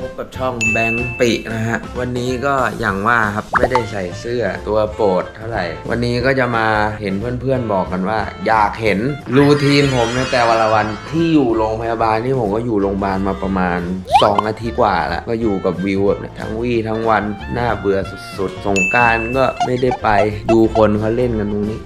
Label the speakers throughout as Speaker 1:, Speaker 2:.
Speaker 1: พบกับช่องแบงค์ปินะฮะ วันนี้ก็อย่างว่าครับไม่ได้ใส่เสื้อตัวโปรดเท่าไหร่ วันนี้ก็จะมาเห็นเพื่อนๆบอกกันว่า อยากเห็นรูทีนผมในแต่ละวันที่อยู่โรงพยาบาลที่ผมก็อยู่โรงพยาบาลมาประมาณ 2 อาทิตย์กว่าแล้วก็อยู่กับวิวแบบเนี่ยทั้งวี่ทั้งวันน่าเบื่อสุดๆ สงกรารก็ไม่ได้ไปดูคนเขาเล่นกันตรงนี้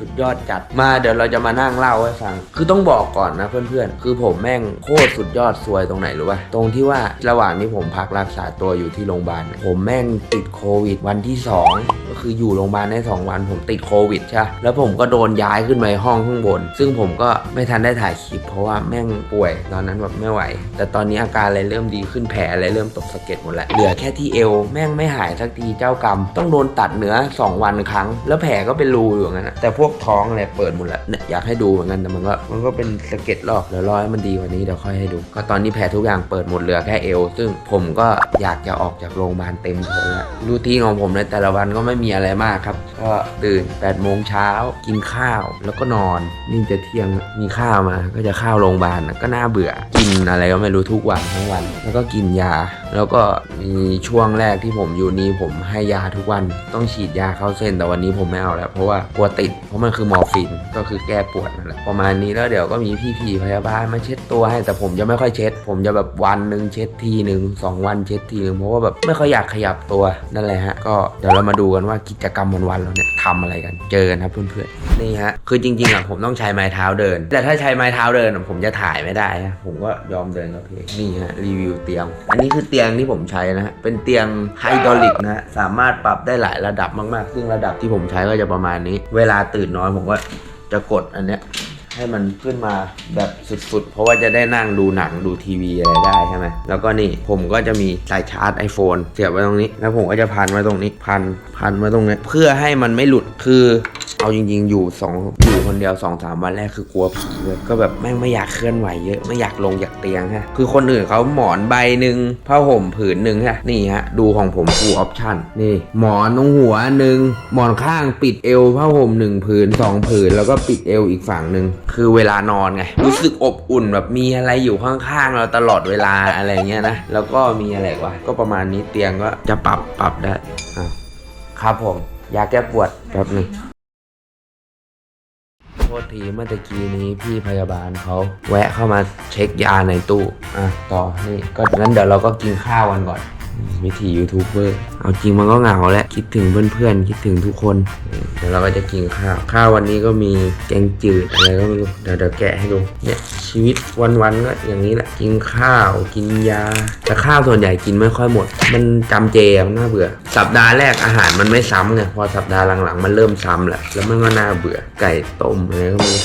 Speaker 1: สุดยอดจัดมาเดี๋ยวเราจะมานั่งเล่าให้ฟัง คือต้องบอกก่อนนะเพื่อนๆ คือผมแม่งโคตรสุดยอดซวยตรงไหนรู้ป่ะตรงที่ว่าระหว่างที่ผมพักรักษาตัวอยู่ที่โรงพยาบาลผมแม่งติดโควิดวันที่ 2 ก็คืออยู่โรงพยาบาลได้2วันผมติดโควิดใช่แล้วผมก็โดนย้ายขึ้นไปห้องข้างบน ซึ่งผมก็ไม่ทันได้ถ่ายคลิปเพราะว่าแม่งป่วยตอนนั้นแบบไม่ไหว แต่ตอนนี้อาการอะไรเริ่มดีขึ้นแผลอะไรเริ่มตกสะเก็ดหมดแล้วเหลือแค่ที่เอวแม่งไม่หายสักทีเจ้ากรรม ต้องโดนตัดเนื้อ 2 วันครั้ง แล้วแผลก็เป็นรูอยู่งนั้นแต่พวกท้องอะไรเปิดหมดแล้วเนี่ยอยากให้ดูเหมือนกันแต่มันก็มันก็เป็นสะเก็ดลอกเดี๋ยวรอให้มันดีกว่านี้เดี๋ยวค่อยให้ดู ก็ตอนนี้แผลทุกอย่างเปิดหมดเหลือแค่เอว ซึ่งผมก็อยากจะออกจากโรงพยาบาลเต็มทนแล้วรูทีนของผมในแต่ละวันก็ไม่มีอะไรมากครับก็ตื่น8โมงเช้ากินข้าวแล้วก็นอนนี่จะเที่ยงมีข้าวมา ก็จะข้าวโรงพยาบาลก็น่าเบื่อกินอะไรก็ไม่รู้ทุกวันทั้งวัน แล้วก็กินยา แล้วก็มีช่วงแรกที่ผมอยู่นี่ผมให้ยาทุกวันต้องฉีดยาเข้าเส้นแต่วันนี้ผมไม่เอาแล้ว เพราะว่ากลัวติด เพราะมันคือมอร์ฟีนก็คือแก้ปวดนั่นแหละประมาณนี้แล้วเดี๋ยวก็มีพี่ๆพยาบาลมาเช็ดตัวให้แต่ผมจะไม่ค่อยเช็ด ผมจะแบบวันหนึ่งเช็ดทีหนึ่งสองวันเช็ดทีหนึ่งเพราะว่าแบบไม่ค่อยอยากขยับตัวนั่นแหละฮะก็เดี๋ยวเรามาดูกันว่ากิจกรรมวันๆเราเนี่ยทำอะไรกันเจอกันครับเพื่อนๆนี่ฮะคือจริงๆอะผมต้องใช้ไม้เท้าเดิน แต่ถ้าใช้ไม้เท้าเดินผมจะถ่ายไม่ได้ผมก็ยอมเดินกับเพลงนี่ฮะรีวิวเตียง อันนี้คือเตียงที่ผมใช้นะฮะ เป็นเตียงไฮดรอลิกนะฮะ สามารถปรับได้หลายระดับมากๆ ซึ่งระดับที่ผมใช้ก็จะประมาณนี้ เวลาตื่นนอนผมก็จะกดอันเนี้ยให้มันขึ้นมาแบบสุดๆ เพราะว่าจะได้นั่งดูหนังดูทีวีอะไรได้ใช่ไหม แล้วก็นี่ผมก็จะมีสายชาร์จ iPhone เสียบไว้ตรงนี้ แล้วผมก็จะพันไว้ตรงนี้ พัน พันไว้ตรงนี้ เพื่อให้มันไม่หลุด คือเอาจริง ๆ อยู่สองอยู่คนเดียว2อสามวันแรกคือกลัวผีเลย ก็แบบแม่งไม่อยากเคลื่อนไหวเยอะ ไม่อยากลงจาก เตียงฮะคือคนอื่นเขาหมอนใบหนึ่งผ้าห่มผืนหนึ่งฮะนี่ฮะดูของผม full option นี่ หมอนตรงหัวหนึ่งหมอนข้างปิดเอวผ้าห่มหนึ่งผืนสองผืน แล้วก็ปิดเอวอีกฝั่งหนึ่งคือเวลานอนไงรู้สึกอบอุ่นแบบมีอะไรอยู่ข้างๆเราตลอดเวลาอะไรเงี้ยนะแล้วก็มีอะไรวะก็ประมาณนี้เตียงก็จะปรับปรับได้อะครับผมยาแก้ปวดแป๊บนึง ทษทีเมื่อตะกี้นี้พี่พยาบาลเขาแวะเข้ามาเช็คยาในตู้ อะ ต่อนี่ก็งั้นเดี๋ยวเราก็กินข้าวกันก่อน วิธียูทูบเบอร์เอาจริงมันก็เหงาแหละคิดถึงเพื่อนๆ คิดถึงทุกคน เดี๋ยวเราก็จะกินข้าว ข้าววันนี้ก็มีแกงจืดอะไรก็ไม่รู้เดี๋ยวเดี๋ยวแกะให้ดูเนี่ยชีวิตวันๆก็อย่างนี้แหละกินข้าวกินยา แต่ข้าวส่วนใหญ่กินไม่ค่อยหมด มันจำเจมันน่าเบื่อ สัปดาห์แรกอาหารมันไม่ซ้ำไงพอสัปดาห์หลังๆมันเริ่มซ้ำแหละแล้วมันก็น่าเบื่อไก่ต้มอะไรก็ไม่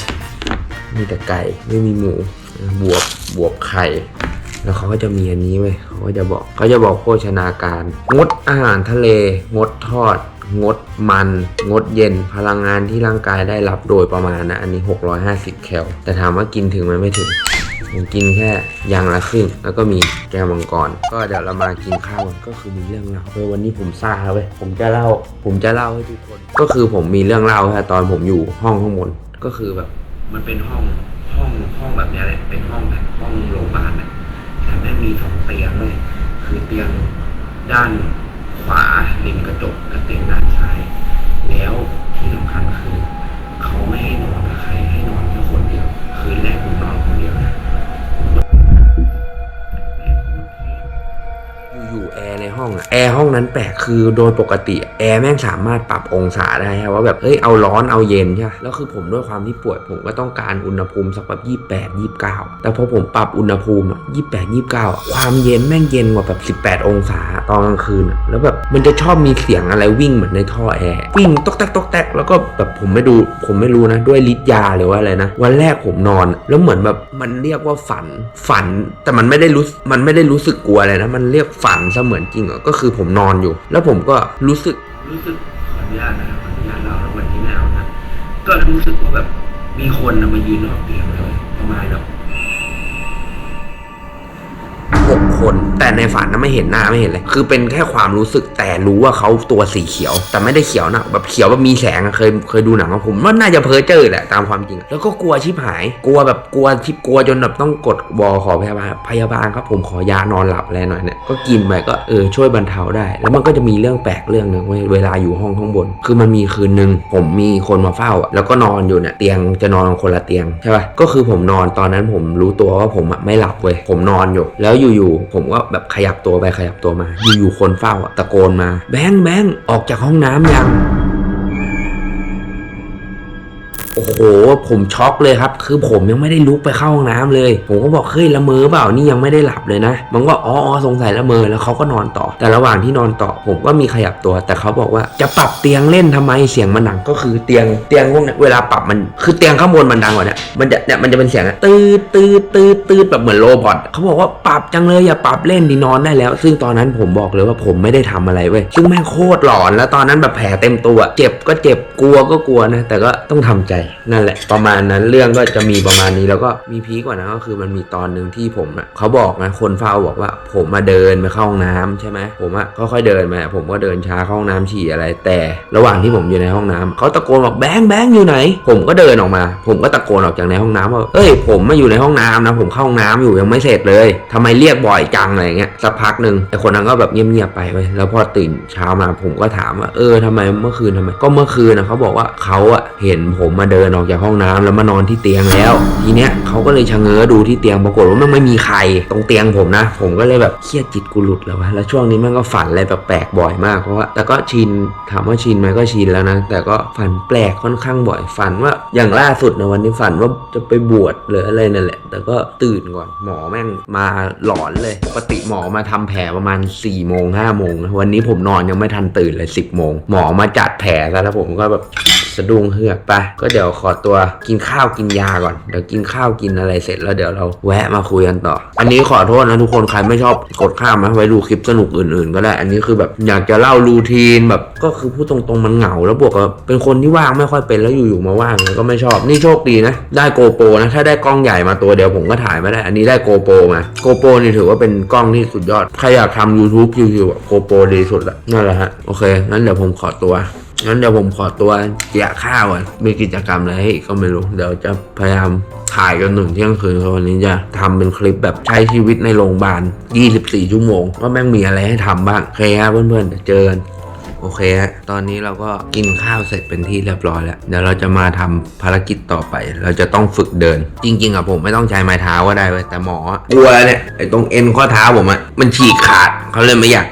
Speaker 1: มีแต่ไก่ไม่มีหมูบวบบวบไข่ แล้วเขาก็จะมีอันนี้เว้ยเขาก็จะบอกเขาจะบอกโภชนาการ งดอาหารทะเล งดทอด งดมัน งดเย็น พลังงานที่ร่างกายได้รับโดยประมาณนะ อันนี้ 650 แคล แต่ถามว่ากินถึงไหมไม่ถึงผมกินแค่อย่างละครึ่ง แล้วก็มีแก้วมังกร ก็เดี๋ยวเรามากินข้าวกันก็คือมีเรื่องเล่าเว้ยวันนี้ผมซ่าเว้ยผมจะเล่า ผมจะเล่าให้ทุกคน ก็คือผมมีเรื่องเล่าแค่ตอนผมอยู่ห้องข้างบนก็คือแบบ มันเป็นห้องห้องห้องแบบนี้เลยเป็นห้องแบบห้องโรงพยาบาลนะ ให้ม่งมีสองเตียงเลยคือเตียงด้านขวาริมกระจกกับเตียงด้านซ้าย แล้วที่สำคัญคือ เขาไม่ให้นอน แอร์ในห้องอะแอร์ห้องนั้นแปลกคือโดยปกติแอร์แม่งสามารถปรับองศาได้ฮะว่าแบบเฮ้ยเอาร้อนเอาเย็นใช่แล้วคือผมด้วยความที่ป่วยผมก็ต้องการอุณหภูมิสักแบบยี่แปดยี่เก้าแต่พอผมปรับอุณหภูมิอะยี่แปดยี่เก้าความเย็นแม่งเย็นกว่าแบบสิบแปดองศาตอนกลางคืนอะแล้วแบบมันจะชอบมีเสียงอะไรวิ่งเหมือนในท่อแอร์วิ่งตอกแตกตอกแตกแล้วก็แบบผมไม่ดูผมไม่รู้นะด้วยฤทธิ์ยาหรือว่าอะไรนะ วันแรกผมนอน แล้วเหมือนแบบมันเรียกว่าฝันฝัน แต่มันไม่ได้รู้มันไม่ได้รู้สึกกลัวอะไรนะ มันเรียกฝันเสเหมือนจริงอะก็คือผมนอนอยู่ แล้วผมก็รู้สึกรู้สึกขออนุญาตนะครับขออนุญาตเราแล้ววันที่ไม่เอานะก็รู้สึกว่าแบบมีคนมายืนรอบเตียงเลยประมาณแบบ คน แต่ในฝันน่ะไม่เห็นหน้าไม่เห็นเลย คือเป็นแค่ความรู้สึกแต่รู้ว่าเขาตัวสีเขียว แต่ไม่ได้เขียวนะแบบเขียวแบบมีแสงอะเคยเคยดูหนังของผมว่าน่าจะเพ้อเจอแหละตามความจริง แล้วก็กลัวชิบหาย กลัวแบบกลัวชิบกลัวจนแบบต้องกดวอขอพยาบาลพยาบาลครับผมขอยานอนหลับอะไรหน่อยเนี่ยก็กินไปก็เออช่วยบรรเทาได้ แล้วมันก็จะมีเรื่องแปลกเรื่องหนึ่งเวลาอยู่ห้องข้างบน คือมันมีคืนหนึ่งผมมีคนมาเฝ้าแล้วก็นอนอยู่เนี่ยเตียงจะนอนคนละเตียงใช่ป่ะก็คือผมนอนตอนนั้นผมรู้ตัวว่าผมอะไม่หลับเว้ยผมนอนอยู่ แล้วอยู่ๆผมก็แบบขยับตัวไปขยับตัวมา อยู่ๆคนเฝ้าอะตะโกนมา แบงค์แบงค์ออกจากห้องน้ำยัง โอ้โห ผมช็อกเลยครับ คือผมยังไม่ได้ลุกไปเข้าห้องน้ำเลย ผมก็บอกเฮ้ยละเมอเปล่านี่ยังไม่ได้หลับเลยนะ มันก็อ๋ออ๋อสงสัยละเมอแล้วเขาก็นอนต่อ แต่ระหว่างที่นอนต่อผมก็มีขยับตัว แต่เขาบอกว่าจะปรับเตียงเล่นทำไมเสียงมันดังก็คือเตียงเตียงพวกเนี้เวลาปรับมันคือเตียงข้างบนมันดังกว่าเนี้ยมันจะเนี่ยมันจะเป็นเสียงตืดตืดตืดตืดแบบเหมือนโรบอทเขาบอกว่าปรับจังเลยอย่าปรับเล่นดีนอนได้แล้ว ซึ่งตอนนั้นผมบอกเลยว่าผมไม่ได้ทำอะไรเว้ยซึ่งแม่งโคตรหลอนแล้วตอนนั้นแบบแผลเต็มตัว เจ็บก็เจ็บกลัวก็กลัวนะแต่ก็ต้องทำใจนั่นแหละ ประมาณนั้นเรื่องก็จะมีประมาณนี้แล้วก็มีพีกว่านั้นก็คือมันมีตอนหนึ่งที่ผมอะเขาบอกนะคนเฝ้าบอกว่า ผมมาเดินไปเข้าห้องน้ำใช่ไหมผมอะค่อยๆเดินมาผมก็เดินช้าเข้าห้องน้ำฉี่อะไร แต่ระหว่างที่ผมอยู่ในห้องน้ำเขาตะโกนบอกแบงค์แบงค์อยู่ไหน ผมก็เดินออกมา ผมก็ตะโกนออกจากในห้องน้ำว่าเอ้ยผมมาอยู่ในห้องน้ำนะผมเข้าห้องน้ำอยู่ยังไม่เสร็จเลยทำไมเรียกบ่อยจังอะไรเงี้ยสักพักหนึ่งไอคนนั้นก็แบบเงียบๆไปเว้ยแล้วพอตื่นเช้ามาผมก็ถามว่าเออทำไมเมื่อคืนทำไม ก็เมื่อคืนนะเขาบอกว่าเขาอะเห็นผมมาเดินออกจากห้องน้ำแล้วมานอนที่เตียงแล้ว ทีเนี้ยเขาก็เลยชะเง้อดูที่เตียงปรากฏว่ามันไม่มีใครตรงเตียงผมนะ ผมก็เลยแบบเครียดจิตกูหลุดแล้ววะแล้วช่วงนี้มันก็ฝันอะไรแปลกๆบ่อยมากเพราะว่าแต่ก็ชินถามว่าชินไหมก็ชินแล้วนะ แต่ก็ฝันแปลกค่อนข้างบ่อยฝันว่าอย่างล่าสุดในวันนี้ฝันว่าจะไปบวชหรืออะไรนั่นแหละ แต่ก็ตื่นก่อนหมอแม่งมาหลอนเลยปกติหมอมาทำแผลประมาณ4ี่โมงห้าโมงวันนี้ผมนอนยังไม่ทันตื่นเลย10บโมงหมอมาจัดแผลแล้วผมก็แบบ สะดุ้งเฮือกไป ก็เดี๋ยวขอตัวกินข้าวกินยาก่อน เดี๋ยวกินข้าวกินอะไรเสร็จแล้วเดี๋ยวเราแวะมาคุยกันต่อ อันนี้ขอโทษนะทุกคนใครไม่ชอบกดข้ามนะไว้ดูคลิปสนุกอื่น ๆ ก็ได้ อันนี้คือแบบอยากจะเล่ารูทีนแบบก็คือพูดตรงๆมันเหงา แล้วบวกกับเป็นคนที่ว่างไม่ค่อยเป็นแล้วอยู่ๆมาว่างก็ไม่ชอบ นี่โชคดีนะ ได้โกโปรนะ ถ้าได้กล้องใหญ่มาตัวเดียวผมก็ถ่ายไม่ได้ อันนี้ได้โกโปรมา โกโปรนี่ถือว่าเป็นกล้องที่สุดยอด ใครอยากทำ YouTube คิวๆโกโปรดีสุดละนั่นแหละฮะ โอเค งั้นเดี๋ยวผมขอตัว งั้นเดี๋ยวผมขอตัวเกี่ยข้าวก่อนมีกิจกรรมอะไรให้อีกก็ไม่รู้ เดี๋ยวจะพยายามถ่ายกันหนึ่งเที่ยงคืนวันนี้จะทำเป็นคลิปแบบใช้ชีวิตในโรงพยาบาล 24 ชั่วโมง ว่าแม่งมีอะไรให้ทำบ้าง โอเคครับเพื่อนๆเดี๋ยวเจอกัน โอเคฮะ ตอนนี้เราก็กินข้าวเสร็จเป็นที่เรียบร้อยแล้ว เดี๋ยวเราจะมาทำภารกิจต่อไป เราจะต้องฝึกเดิน จริงๆอะผมไม่ต้องใช้ไม้เท้าก็ได้เว้ยแต่หมอกลัวเนี่ยไอ้ตรงเอ็นข้อเท้าผมอะมันฉีกขาดเขาเลยไม่อยาก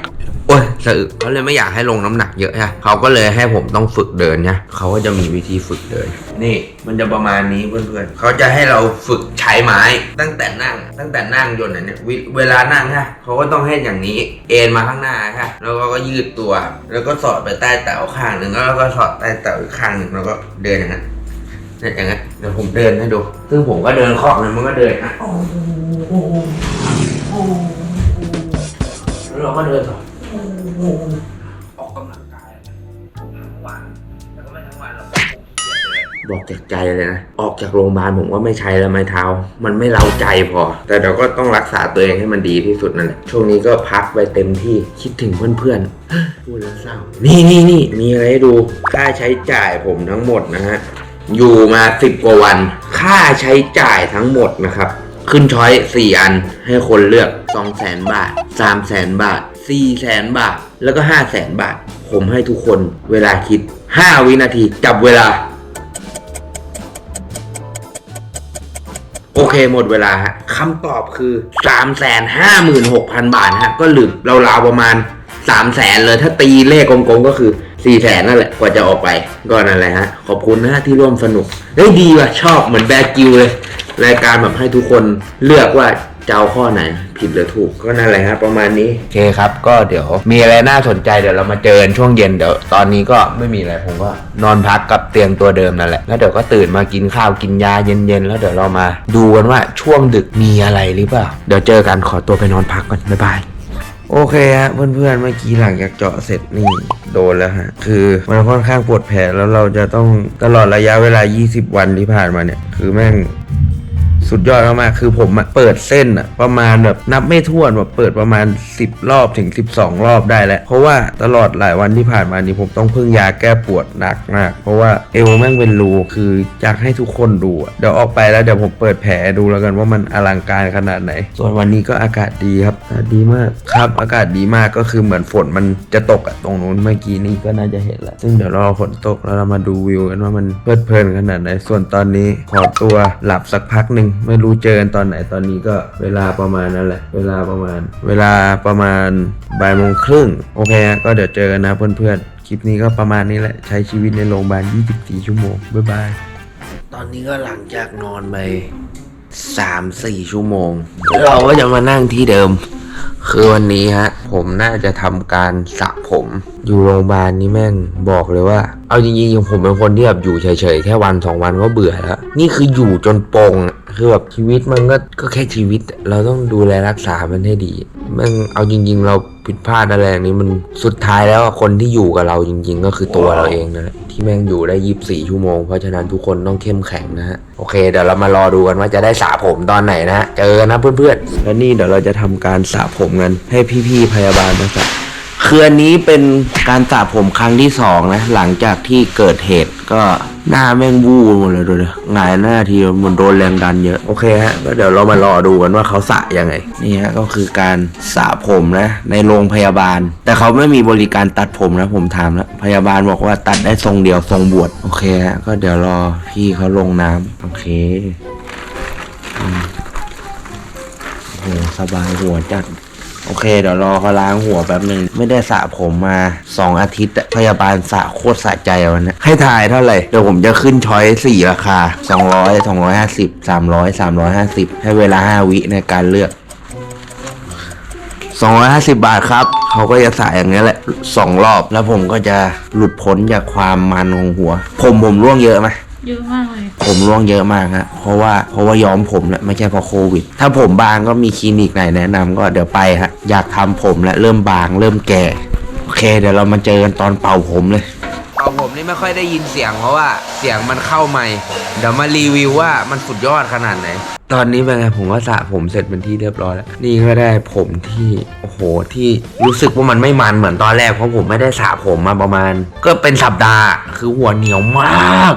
Speaker 1: โอ้ยสะอึกเขาเลยไม่อยากให้ลงน้ำหนักเยอะใช่เขาก็เลยให้ผมต้องฝึกเดินเนี่ยเขาก็จะมีวิธีฝึกเดิน นี่มันจะประมาณนี้เพื่อนๆเขาจะให้เราฝึกใช้ไม้ ตั้งแต่นั่ง ตั้งแต่นั่งจนไหนเนี่ยเวลานั่งฮะเขาก็ต้องให้อย่างนี้ เอ็นมาข้างหน้าฮะแล้วก็ยืดตัว แล้วก็สอดไปใต้เต่าข้างหนึ่งแล้วก็สอดใต้เต่าอีกข้างหนึ่งแล้วก็เดินอย่างนั้นเนี่ยอย่างนั้นเดี๋ยวผมเดินให้ดู ซึ่งผมก็เดินคล่องเลยมันก็เดินอะแล้วเราก็เดินต่อ ออกกำลังกายทั้งวันแต่ก็ไม่ทั้งวันหรอกบอกจากใจเลยนะ ออกจากโรงพยาบาลผมก็ไม่ใช้แล้วไม้เท้า มันไม่เล้าใจพอ แต่เราก็ต้องรักษาตัวเองให้มันดีที่สุดนั่นแหละ ช่วงนี้ก็พักไปเต็มที่ คิดถึงเพื่อนๆ พูดแล้วเศร้า นี่นี่นี่มีอะไรให้ดู ค่าใช้จ่ายผมทั้งหมดนะฮะ อยู่มาสิบกว่าวัน ค่าใช้จ่ายทั้งหมดนะครับ ขึ้นช้อย4อันให้คนเลือก2 0 0แสนบาท3 0 0แสนบาท 4แสนบาท แล้วก็5แสนบาท ผมให้ทุกคนเวลาคิด 5 วินาทีจับเวลา โอเคหมดเวลาฮะคำตอบคือ 3 5 6 0 0 0 บาทฮะ ก็หลือราวๆประมาณ 3 0 0แสนเลย ถ้าตีเลขกลมๆก็คือ 4 แสนนั่นแหละ กว่าจะออกไป ก็นั่นแหละฮะ ขอบคุณนะที่ร่วมสนุก เฮ้ยดีว่ะ ชอบเหมือนแบกิวเลย รายการแบบให้ทุกคนเลือกว่า จะเอาข้อไหน ผิดหรือถูกก็นั่นแหละฮะประมาณนี้ โอเคครับ ก็เดี๋ยวมีอะไรน่าสนใจเดี๋ยวเรามาเจอกันช่วงเย็นเดี๋ยวตอนนี้ก็ไม่มีอะไรผมก็นอนพักกับเตียงตัวเดิมนั่นแหละแล้วเดี๋ยวก็ตื่นมากินข้าวกินยาเย็นๆแล้วเดี๋ยวเรามาดูกันว่าช่วงดึกมีอะไรหรือเปล่าเดี๋ยวเจอกันขอตัวไปนอนพักก่อนบ๊ายบายโอเคฮะเพื่อนๆเมื่อกี้หลังจากเจาะเสร็จนี่โดนแล้วฮะคือมันค่อนข้างปวดแผลแล้วเราจะต้องตลอดระยะเวลา 20 วันที่ผ่านมาเนี่ย คือแม่ง สุดยอดมากๆคือผมอะเปิดเส้นอะประมาณแบบนับไม่ถ้วนแบบเปิดประมาณ 10 รอบถึง 12 รอบได้แล้ว เพราะว่าตลอดหลายวันที่ผ่านมานี้ผมต้องพึ่งยาแก้ปวดหนักมาก เพราะว่าเอวแม่งเป็นรูคืออยากให้ทุกคนดูเดี๋ยวออกไปแล้วเดี๋ยวผมเปิดแผลดูแล้วกันว่ามันอลังการขนาดไหน ส่วนวันนี้ก็อากาศดีครับอากาศดีมากครับ อากาศดีมากก็คือเหมือนฝนมันจะตกอะตรงนู้นเมื่อกี้นี้ก็น่าจะเห็นแล้วซึ่งเดี๋ยวรอฝนตกแล้วเรามาดูวิวกันว่ามันเพลิดเพลินขนาดไหนส่วนตอนนี้ขอตัวหลับสักพักหนึ่งไม่รู้เจอกันตอนไหนตอนนี้ก็เวลาประมาณนั้นแหละ เวลาประมาณ เวลาประมาณบ่ายโมงครึ่งโอเคฮะก็เดี๋ยวเจอกันนะเพื่อนๆคลิปนี้ก็ประมาณนี้แหละใช้ชีวิตในโรงพยาบาล 24 ชั่วโมงบ๊ายบายตอนนี้ก็หลังจากนอนไป3-4ชั่วโมง เราก็จะมานั่งที่เดิม คือวันนี้ฮะ ผมน่าจะทำการสระผม อยู่โรงพยาบาลนี่แม่งบอกเลยว่า เอาจริงๆผมเป็นคนที่แบบอยู่เฉยๆแค่วันสองวันก็เบื่อแล้ว นี่คืออยู่จนปงคือแบบชีวิตมันก็ก็แค่ชีวิต เราต้องดูแลรักษามันให้ดีแม่งเอาจริง ๆ เราผิดพลาดอะไรนี้มันสุดท้ายแล้วคนที่อยู่กับเราจริง ๆ ก็คือตัวเราเองนะที่แม่งอยู่ได้ยีิบสี่ชั่วโมง เพราะฉะนั้นทุกคนต้องเข้มแข็งนะฮะโอเค เดี๋ยวเรามารอดูกันว่าจะได้สระผมตอนไหนนะเจอกันนะเพื่อนๆแล้วนี่เดี๋ยวเราจะทำการสระผมกันให้พี่ๆพยาบาลมาสระ คืออันนี้เป็นการสระผมครั้งที่สองนะ หลังจากที่เกิดเหตุก็หน้าแม่งวูบหมดเลยดูดิหงายหน้าทีเหมันโดนแรงดันเยอะ โอเคฮะ ก็เดี๋ยวเรามารอดูกันว่าเขาสระยังไง นี่ฮะก็คือการสระผมนะ ในโรงพยาบาล แต่เขาไม่มีบริการตัดผมนะ ผมถามแล้ว พยาบาลบอกว่าตัดได้ทรงเดียวทรงบวช โอเคฮะ ก็เดี๋ยวรอพี่เขาลงน้ำโอเคอืมโอ้สบายหัวจัด โอเค เดี๋ยวรอเขาล้างหัวแป๊บหนึ่งไม่ได้สระผมมาสองอาทิตย์พยาบาลสระโคตรสะใจวันนี้ให้ทายเท่าไหร่ เดี๋ยวผมจะขึ้นช้อยสี่ราคาสองร้อยสองร้อยห้าสิบสามร้อยสามร้อยห้าสิบให้เวลาห้าวิในการเลือกสองร้อยห้าสิบบาทครับเขาก็จะสระอย่างเงี้ยแหละสองรอบแล้วผมก็จะหลุดพ้นจากความมันของหัว ผมผมร่วงเยอะไหม
Speaker 2: เยอะมากเลย
Speaker 1: ผมร่วงเยอะมากฮะเพราะว่าเพราะว่าย้อมผมแหละไม่ใช่เพราะโควิด ถ้าผมบางก็มีคลินิกไหนแนะนำก็เดี๋ยวไปฮะอยากทำผมและเริ่มบางเริ่มแก่โอเค เดี๋ยวเรามาเจอกันตอนเป่าผมเลย เป่าผมนี่ไม่ค่อยได้ยินเสียงเพราะว่าเสียงมันเข้าใหม่เดี๋ยวมารีวิวว่ามันสุดยอดขนาดไหน ตอนนี้เป็นไงผมก็สระผมเสร็จเป็นที่เรียบร้อยแล้ว นี่ก็ได้ผมที่โอ้โหที่รู้สึกว่ามันไม่มันเหมือนตอนแรกเพราะผมไม่ได้สระผมมาประมาณ ก็เป็นสัปดาห์ คือหัวเหนียวมาก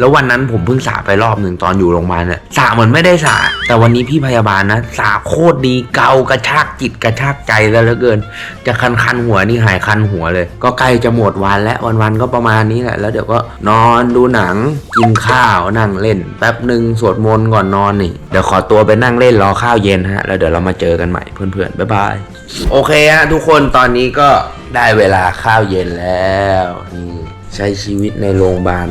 Speaker 1: แล้ววันนั้นผมเพิ่งสระไปรอบหนึ่งตอนอยู่โรงพยาบาลเนี่ยสระเหมือนไม่ได้สระแต่วันนี้พี่พยาบาลนะสระโคตรดีเกากระชากจิตกระชากใจแล้วเหลือเกิน จะคันคันหัวนี่หายคันหัวเลย ก็ใกล้จะหมดวันแล้ววันๆก็ประมาณนี้แหละแล้วเดี๋ยวก็นอนดูหนังกินข้าวนั่งเล่น แป๊บหนึ่งสวดมนต์ก่อนนอนนี่เดี๋ยวขอตัวไปนั่งเล่นรอข้าวเย็นฮะแล้วเดี๋ยวเรามาเจอกันใหม่เพื่อนๆบ๊ายบายโอเคฮะทุกคนตอนนี้ก็ได้เวลาข้าวเย็นแล้วนี่ใช้ชีวิตในโรงพยาบาล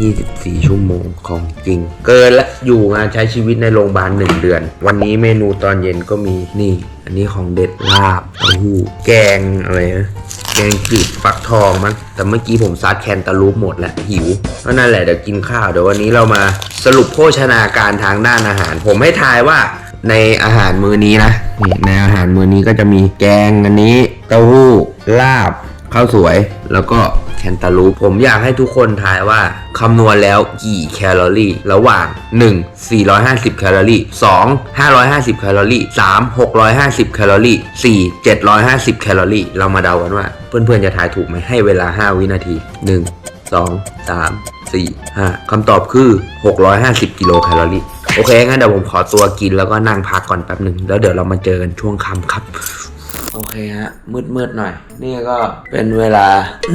Speaker 1: 24 ชั่วโมงของจริง เกินละอยู่งานใช้ชีวิตในโรงพยาบาล1เดือน วันนี้เมนูตอนเย็นก็มีนี่ อันนี้ของเด็ดลาบเต้าหู้แกงอะไรนะแกงจืดฟักทองมั้งแต่เมื่อกี้ผมซัดแคนตาลูปหมดแล้วหิวก็นั่นแหละเดี๋ยวกินข้าวเดี๋ยววันนี้เรามาสรุปโภชนาการทางด้านอาหาร ผมให้ทายว่าในอาหารมื้อนี้นะนี่ในอาหารมื้อนี้ก็จะมีแกงอันนี้เต้าหู้ลาบ ข้าวสวยแล้วก็แคนตาลูป ผมอยากให้ทุกคนทายว่าคำนวณแล้วกี่แคลอรี่ ระหว่าง 1. 450 แคลอรี่ 2. 550 แคลอรี่ 3. 650 แคลอรี่ 4. 750 แคลอรี่ เรามาเดากันว่า เพื่อนๆจะทายถูกไหมให้เวลา 5 วินาที 1 2 3 4 5คำตอบคือ 650 กิโลแคลอรี่ โอเค งั้นเดี๋ยวผมขอตัวกินแล้วก็นั่งพักก่อนแป๊บหนึ่งแล้วเดี๋ยวเรามาเจอกันช่วงค่ำครับ โอเคฮะ มืดๆหน่อย นี่ก็เป็นเวลา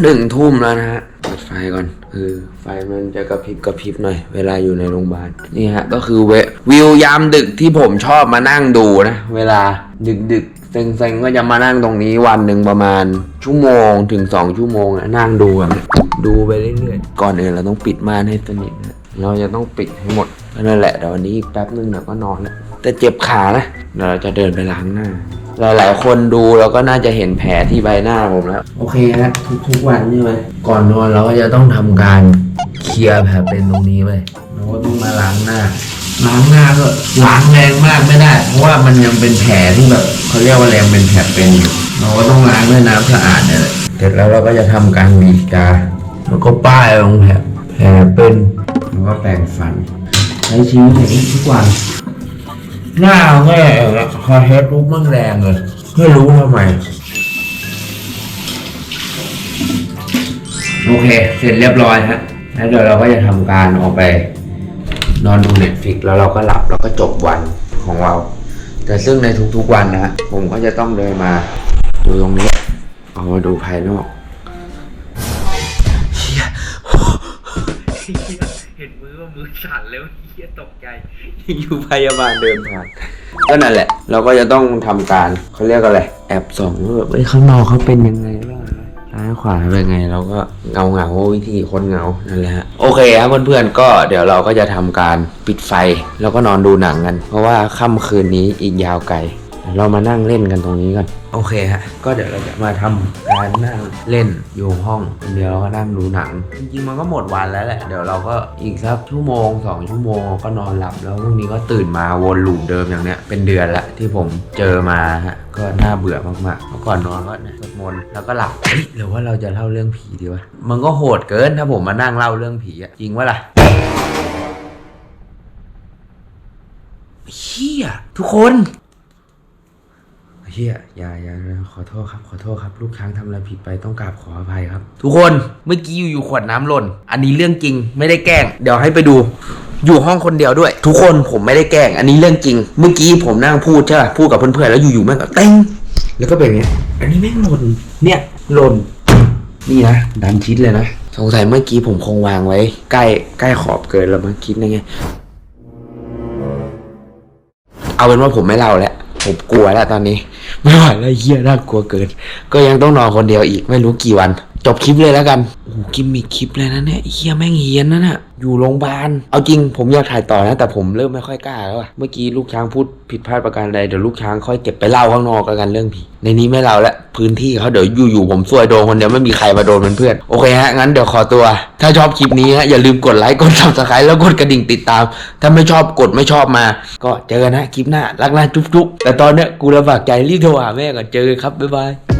Speaker 1: หนึ่งทุ่มแล้วนะฮะเปิดไฟก่อนคือไฟมันจะกระพริบกระพริบหน่อย เวลาอยู่ในโรงพยาบาลนี่ฮะก็คือเววิวยามดึกที่ผมชอบมานั่งดูนะ เวลาดึกดึกๆเซ็งๆก็จะมานั่งตรงนี้วันหนึ่งประมาณชั่วโมงถึงสองชั่วโมงอะนั่งดูแบบดูไปเรื่อยๆ ก่อนอื่นเราต้องปิดม่านให้สนิทนะเราจะต้องปิดให้หมดนั่นแหละเดี๋ยววันนี้อีกแป๊บนึงเดี๋ยวก็นอนแล้วแต่เจ็บขานะเดี๋ยวเราจะเดินไปล้างหน้า หลาย ๆ คนดูแล้วก็น่าจะเห็นแผลที่ใบหน้าผมแล้ว โอเคฮะทุกๆวันใช่ไหมก่อนนอนเราก็จะต้องทำการเคลียร์แผลเป็นตรงนี้ไปเราก็ต้องมาล้างหน้า ล้างหน้าก็ล้างแรงมากไม่ได้ เพราะว่ามันยังเป็นแผลที่แบบเขาเรียกว่าแรงเป็นแผลเป็นอยู่เราก็ต้องล้างด้วยน้ำสะอาดเนี่ยแหละเสร็จแล้วเราก็จะทำการบีบตาแล้วก็ป้ายลงแผลแผลเป็นแล้วก็แปรงฟันใช้ชีวิตอย่างนี้ทุกวัน หน้าแม่คาเฮดรูปมั่งแรงเลยไม่รู้ทำไม โอเค เสร็จเรียบร้อยฮะ แล้วเดี๋ยวเราก็จะทำการออกไป นอนดูเน็ตฟิกแล้วเราก็หลับแล้วก็จบวันของเรา แต่ซึ่งในทุกๆวันนะฮะ ผมก็จะต้องเดินมาดูตรงนี้ ออกมาดูภายนอกเฮียเห็น มือว่ามือสั่นแล้วเฮียตกใจ อยู่พยาบาลเดินผ่านก็นั่นแหละ เราก็จะต้องทำการเขาเรียกอะไรแอบส่องว่าแบบเอ้ยข้างนอกเขาเป็นยังไงบ้างนะซ้ายขวาเป็นไงเราก็เงาเงาๆวิธีคนเงานั่นแหละฮะโอเคครับเพื่อนๆก็เดี๋ยวเราก็จะทำการปิดไฟ แล้วก็นอนดูหนังกัน เพราะว่าค่ำคืนนี้อีกยาวไกล เรามานั่งเล่นกันตรงนี้กันโอเคฮะ ก็เดี๋ยวเราจะมาทำการนั่งเล่นอยู่ห้องคนเดียวเราก็นั่งดูหนัง จริงๆมันก็หมดวันแล้วแหละ เดี๋ยวเราก็อีกสักชั่วโมงสองชั่วโมงก็นอนหลับแล้วพรุ่งนี้ก็ตื่นมาวนลูปเดิมอย่างเนี้ยเป็นเดือนละที่ผมเจอมาฮะก็น่าเบื่อมากๆเมื่อก่อนนอนก็เนี่ยสวดมนต์แล้วก็หลับเฮ้ยหรือว่าเราจะเล่าเรื่องผีดีวะมันก็โหดเกินถ้าผมมานั่งเล่าเรื่องผีอะจริงวะล่ะ เฮียทุกคน เฮียอย่าอย่าขอโทษครับ ขอโทษครับ ลูกช้างทำอะไรผิดไปต้องกราบขออภัยครับ ทุกคนเมื่อกี้อยู่ๆขวดน้ำหล่น อันนี้เรื่องจริงไม่ได้แกล้ง เดี๋ยวให้ไปดู อยู่ห้องคนเดียวด้วย ทุกคนผมไม่ได้แกล้ง อันนี้เรื่องจริง เมื่อกี้ผมนั่งพูดใช่ป่ะพูดกับเพื่อนๆแล้วอยู่ๆแม่งก็เต้งแล้วก็เป็นอย่างเงี้ย อันนี้แม่งหล่นเนี่ยหล่นนี่นะดันชิดเลยนะสงสัยเมื่อกี้ผมคงวางไว้ ใกล้ใกล้ขอบเกินแล้วมั้งคิดยังไงเอาเป็นว่าผมไม่เล่าแล้ว ผมกลัวแล้วตอนนี้ ไม่ไหวแล้วเฮียน่ากลัวเกิน ก็ยังต้องนอนคนเดียวอีกไม่รู้กี่วันจบคลิปเลยแล้วกันโอ้โหกิมมีคลิปเลยนะเนี่ยเฮียแม่งเฮียนนะน่ะอยู่โรงพยาบาล เอาจริงผมอยากถ่ายต่อนะ แต่ผมเริ่มไม่ค่อยกล้าแล้วอะเมื่อกี้ลูกช้างพูดผิดพลาดประการใดเดี๋ยวลูกช้างค่อยเก็บไปเล่าข้างนอกแล้วกันเรื่องผีในนี้ไม่เล่าละพื้นที่เขาเดี๋ยวอยู่ๆผมซวยโดนคนเดียวไม่มีใครมาโดนเป็นเพื่อนโอเคฮะงั้นเดี๋ยวขอตัว ถ้าชอบคลิปนี้ฮะอย่าลืมกดไลค์กด subscribe แล้วกดกระดิ่งติดตาม ถ้าไม่ชอบกดไม่ชอบมา ก็เจอกันนะคลิปหน้ารักนะจุ๊บๆแต่ตอนเนี้ยกูลำบากใจรีบโทรหาแม่ก่อนเจอกันครับบ๊ายบาย